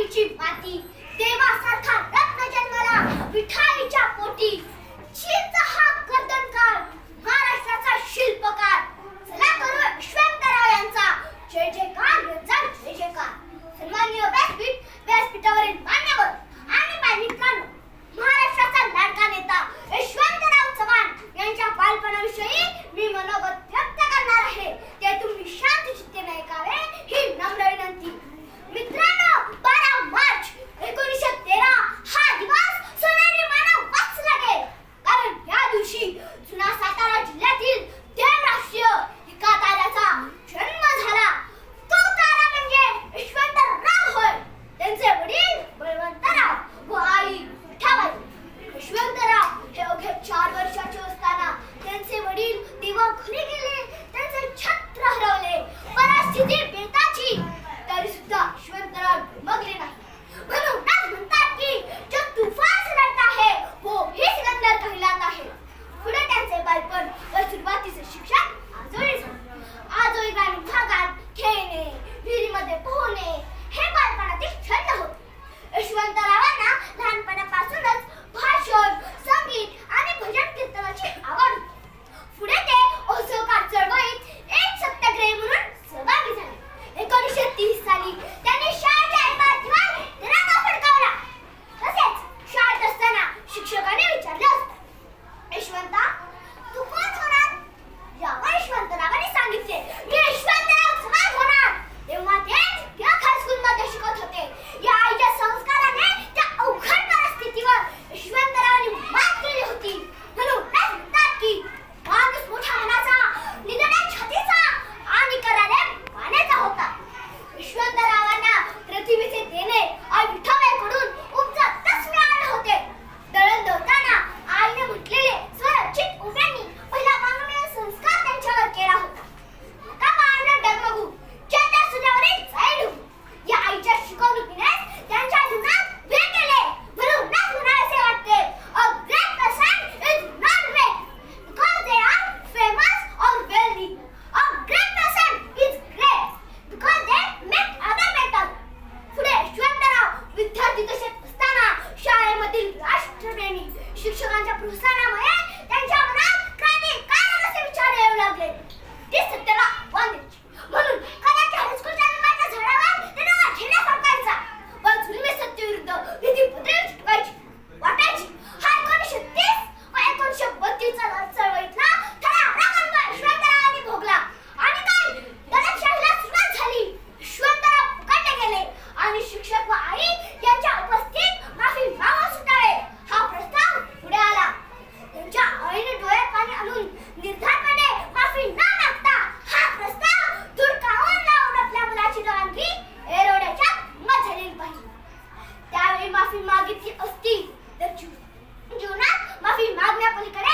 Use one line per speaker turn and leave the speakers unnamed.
मातीची माती देवासारखा रत्न जन्मला विठाईच्या पोटी. খুলে গেল Ruhsar माफ़ी मांगी थी उसकी जो ना माफ़ी मांगना भूल करे